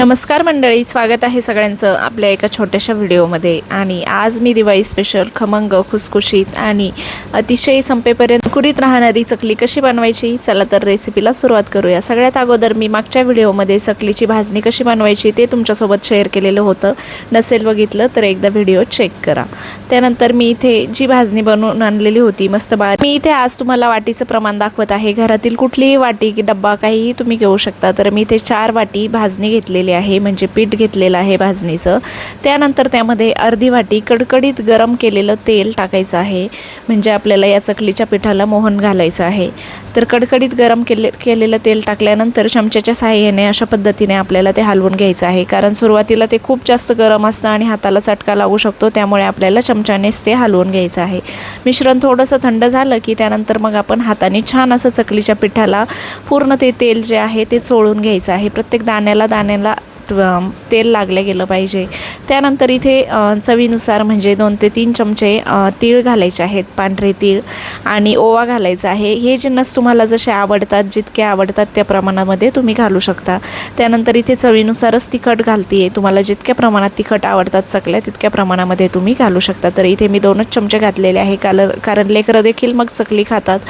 नमस्कार मंडळी स्वागत आहे सगळ्यांचं आपल्या एका छोट्याशा व्हिडिओमध्ये. आणि आज मी दिवाळी स्पेशल खमंग खुसखुशीत आणि अतिशय संपेपर्यंत कुरीत राहणारी चकली कशी बनवायची चला तर रेसिपीला सुरुवात करूया. सगळ्यात अगोदर मी मागच्या व्हिडिओमध्ये चकलीची भाजणी कशी बनवायची ते तुमच्यासोबत शेअर केलेलं होतं. नसेल बघितलं तर एकदा व्हिडिओ चेक करा. त्यानंतर मी इथे जी भाजणी बनवून आणलेली होती मस्त बा मी इथे आज तुम्हाला वाटीचं प्रमाण दाखवत आहे. घरातील कुठलीही वाटी की डब्बा काहीही तुम्ही घेऊ शकता. तर मी इथे चार वाटी भाजणी घेतलेली आहे म्हणजे पीठ घेतलेलं आहे भाजणीचं. त्यानंतर त्यामध्ये अर्धी वाटी कडकडीत गरम केलेलं तेल टाकायचं आहे. म्हणजे आपल्याला या चकलीच्या पिठाला मोहन घालायचं आहे. तर कडकडीत गरम केले केलेलं तेल टाकल्यानंतर चमच्याच्या साहाय्याने अशा पद्धतीने आपल्याला ते हलवून घ्यायचं आहे. कारण सुरुवातीला ते खूप जास्त गरम असतं आणि हाताला चटका लागू शकतो त्यामुळे आपल्याला चमच्यानेच ते हलवून घ्यायचं आहे. मिश्रण थोडंसं थंड झालं की त्यानंतर मग आपण हाताने छान असं चकलीच्या पिठाला पूर्ण ते तेल जे आहे ते चोळून घ्यायचं आहे. प्रत्येक दाण्याला दाण्याला तेल लागलं गेलं पाहिजे. त्यानंतर इथे चवीनुसार म्हणजे दोन ते तीन चमचे तीळ घालायचे आहेत पांढरे तीळ आणि ओवा घालायचा आहे. हे जिन्नस तुम्हाला जसे आवडतात जितके आवडतात त्या प्रमाणामध्ये तुम्ही घालू शकता. त्यानंतर इथे चवीनुसारच तिखट घालते तुम्हाला जितक्या प्रमाणात तिखट आवडतात चकल्या तितक्या प्रमाणामध्ये तुम्ही घालू शकता. तर इथे मी दोनच चमचे घातलेले आहे. कालर कारण लेकरं देखील मग चकली खातात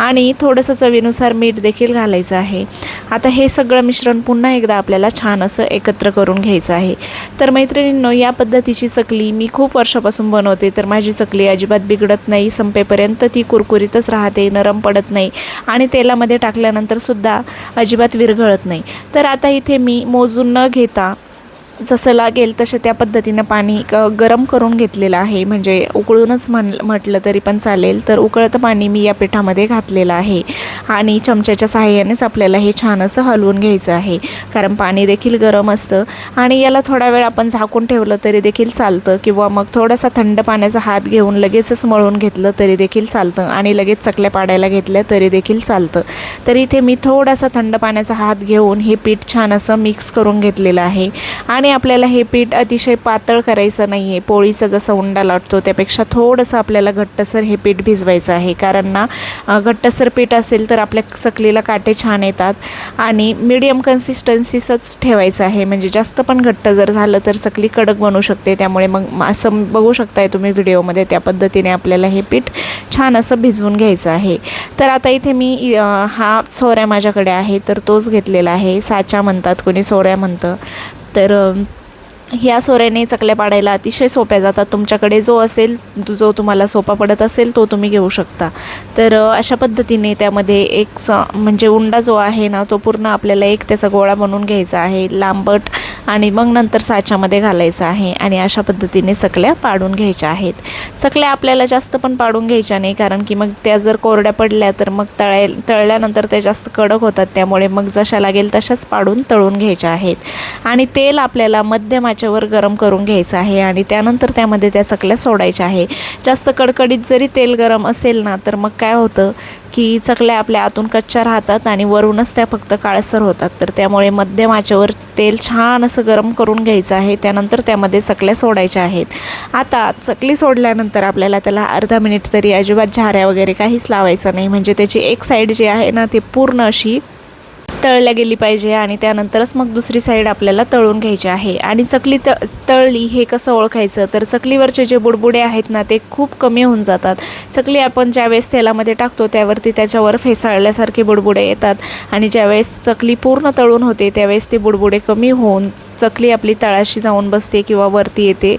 आणि थोडंसं चवीनुसार मीठ देखील घालायचं आहे. आता हे सगळं मिश्रण पुन्हा एकदा आपल्याला छान असं एकत्र करून घ्यायचं आहे. तर मैत्रिणींनो या पद्धतीची चकली मी खूप वर्षापासून बनवते. तर माझी चकली अजिबात बिघडत नाही संपेपर्यंत ती कुरकुरीतच राहते नरम पडत नाही आणि तेलामध्ये टाकल्यानंतर सुद्धा अजिबात विरघळत नाही. तर आता इथे मी मोजून न घेता जसं लागेल तसे त्या पद्धतीनं पाणी क गरम करून घेतलेलं आहे. म्हणजे उकळूनच म्हण म्हटलं तरी पण चालेल. तर उकळतं पाणी मी या पिठामध्ये घातलेलं आहे. आणि चमच्याच्या सहाय्यानेच आपल्याला हे छान असं हलवून घ्यायचं आहे. कारण पाणी देखील गरम असतं. आणि याला थोडा वेळ आपण झाकून ठेवलं तरी देखील चालतं. किंवा मग थोडासा थंड पाण्याचा हात घेऊन लगेचच मळून घेतलं तरी देखील चालतं. आणि लगेच चकल्या पाडायला घेतल्या तरी देखील चालतं. तर इथे मी थोडासा थंड पाण्याचा हात घेऊन हे पीठ छान असं मिक्स करून घेतलेलं आहे. आणि आपल्याला हे पीठ अतिशय पातळ करायचं नाही आहे पोळीचा जसा उंडा लाटतो त्यापेक्षा थोडंसं आपल्याला घट्टसर हे पीठ भिजवायचं आहे. कारण ना घट्टसर पीठ असेल तर आपल्या चकलीला काटे छान येतात आणि मीडियम कन्सिस्टन्सीसच ठेवायचं आहे. म्हणजे जास्त पण घट्ट जर झालं तर चकली कडक बनू शकते. त्यामुळे मग असं बघू शकताय तुम्ही व्हिडिओमध्ये त्या पद्धतीने आपल्याला हे पीठ छान असं भिजवून घ्यायचं आहे. तर आता इथे मी हा सोऱ्या माझ्याकडे आहे. तर तोच घेतलेला आहे. साचा म्हणतात कोणी सोऱ्या म्हणतं. तर ह्या सोऱ्याने चकल्या पाडायला अतिशय सोप्या जातात. तुमच्याकडे जो असेल जो तुम्हाला सोपा पडत असेल तो तुम्ही घेऊ शकता. तर अशा पद्धतीने त्यामध्ये एक स म्हणजे उंडा जो आहे ना तो पूर्ण आपल्याला एक त्याचा गोळा बनवून घ्यायचा आहे. लांबट आणि मग नंतर साच्यामध्ये घालायचा आहे आणि अशा पद्धतीने चकल्या पाडून घ्यायच्या आहेत. चकल्या आपल्याला जास्त पण पाडून घ्यायच्या नाही कारण की मग त्या जर कोरड्या पडल्या तर मग तळाय तळल्यानंतर त्या जास्त कडक होतात. त्यामुळे मग जशा लागेल तशाच पाडून तळून घ्यायच्या आहेत. आणि तेल आपल्याला मध्यमाच्या आचेवर गरम करून घ्यायचं आहे आणि त्यानंतर त्यामध्ये त्या चकल्या सोडायच्या आहे. जास्त कडकडीत जरी तेल गरम असेल ना तर मग काय होतं की चकल्या आपल्या आतून कच्च्या राहतात आणि वरूनच त्या फक्त काळसर होतात. तर त्यामुळे मध्यम आचेवर तेल छान असं गरम करून घ्यायचं आहे. त्यानंतर त्यामध्ये चकल्या सोडायच्या आहेत. आता चकली सोडल्यानंतर आपल्याला त्याला अर्धा मिनिट तरी अजिबात झाऱ्या वगैरे काहीच लावायचं नाही. म्हणजे त्याची एक साईड जी आहे ना ती पूर्ण अशी तळल्या गेली पाहिजे आणि त्यानंतरच मग दुसरी साईड आपल्याला तळून घ्यायची आहे. आणि चकली त तळली हे कसं ओळखायचं? तर चकलीवरचे जे बुडबुडे आहेत ना ते खूप कमी होऊन जातात. चकली आपण ज्यावेळेस तेलामध्ये टाकतो त्यावरती त्याच्यावर फेसाळल्यासारखे बुडबुडे येतात. आणि ज्यावेळेस चकली पूर्ण तळून होते त्यावेळेस ते बुडबुडे कमी होऊन चकली आपली तळाशी जाऊन बसते किंवा वरती येते.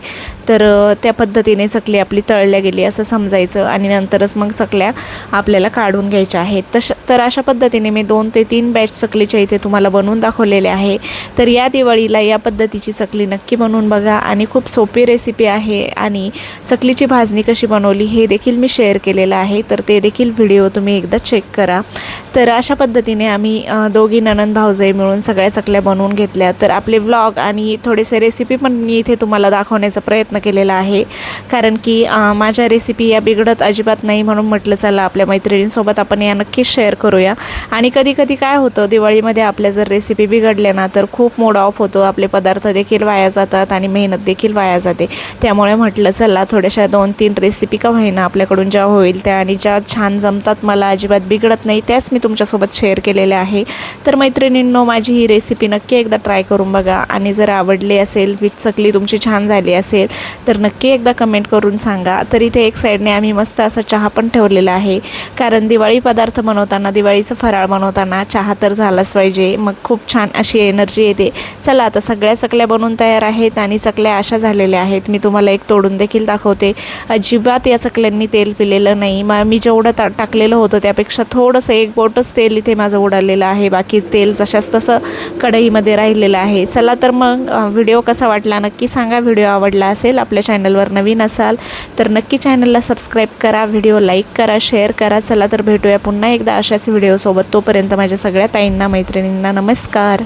तर त्या पद्धतीने चकली आपली तळल्या गेली असं समजायचं. आणि नंतरच मग चकल्या आपल्याला काढून घ्यायच्या आहेत. तश तर अशा पद्धतीने मी दोन ते तीन बॅच चकलीच्या इथे तुम्हाला बनवून दाखवलेले आहे. तर या दिवाळीला या पद्धतीची चकली नक्की बनवून बघा आणि खूप सोपी रेसिपी आहे आणि चकलीची भाजणी कशी बनवली हे देखील मी शेअर केलेलं आहे. तर ते देखील व्हिडिओ तुम्ही एकदा चेक करा. तर अशा पद्धतीने आम्ही दोघी ननंद भाऊजाई मिळून सगळ्या चकल्या बनवून घेतल्या. तर आपले ब्लॉग आणि थोडेसे रेसिपी पण मी इथे तुम्हाला दाखवण्याचा प्रयत्न केलेला आहे. कारण की माझ्या रेसिपी या बिघडत अजिबात नाही म्हणून म्हटलं चला आपल्या मैत्रिणींसोबत आपण या नक्कीच शेअर करूया. आणि कधी कधी काय होतं दिवाळीमध्ये आपल्या जर रेसिपी बिघडल्या ना तर खूप मूड ऑफ होतो. आपले पदार्थ देखील वाया जातात आणि मेहनत देखील वाया जाते. त्यामुळे म्हटलं चला थोड्याशा दोन तीन रेसिपी का होईना आपल्याकडून ज्या होईल त्या आणि ज्या छान जमतात मला अजिबात बिघडत नाही त्याच मी तुमच्यासोबत शेअर केलेल्या आहे. तर मैत्रिणींनो माझी ही रेसिपी नक्की एकदा ट्राय करून बघा. आणि जर आवडली असेल विथ चकली तुमची छान झाली असेल तर नक्की एकदा कमेंट करून सांगा. तर इथे एक साईडने आम्ही मस्त असा चहा पण ठेवलेला आहे. कारण दिवाळी पदार्थ बनवताना दिवाळीचं फराळ बनवताना चहा तर झाला झालाच पाहिजे. मग खूप छान अशी एनर्जी येते. चला आता सगळ्या चकल्या बनवून तयार आहेत आणि चकल्या अशा झालेल्या आहेत. मी तुम्हाला एक तोडून देखील दाखवते. अजिबात या चकल्यांनी तेल पिलेलं नाही. मग मी जेवढं ता टाकलेलं होतं त्यापेक्षा थोडंसं एक बोटच तेल इथे माझं उडालेलं आहे. बाकी तेल जशाच तसं कढईमध्ये राहिलेलं आहे. चला तर मग व्हिडिओ कसा वाटला नक्की सांगा. व्हिडिओ आवडला असेल आपल्या चॅनलवर नवीन असाल तर नक्की चॅनलला सबस्क्राईब करा. व्हिडिओ लाईक करा शेअर करा. चला तर भेटूया पुन्हा एकदा अशाच व्हिडिओसोबत तोपर्यंत माझ्या सगळ्या ताईंना मैत्रिणींना नमस्कार.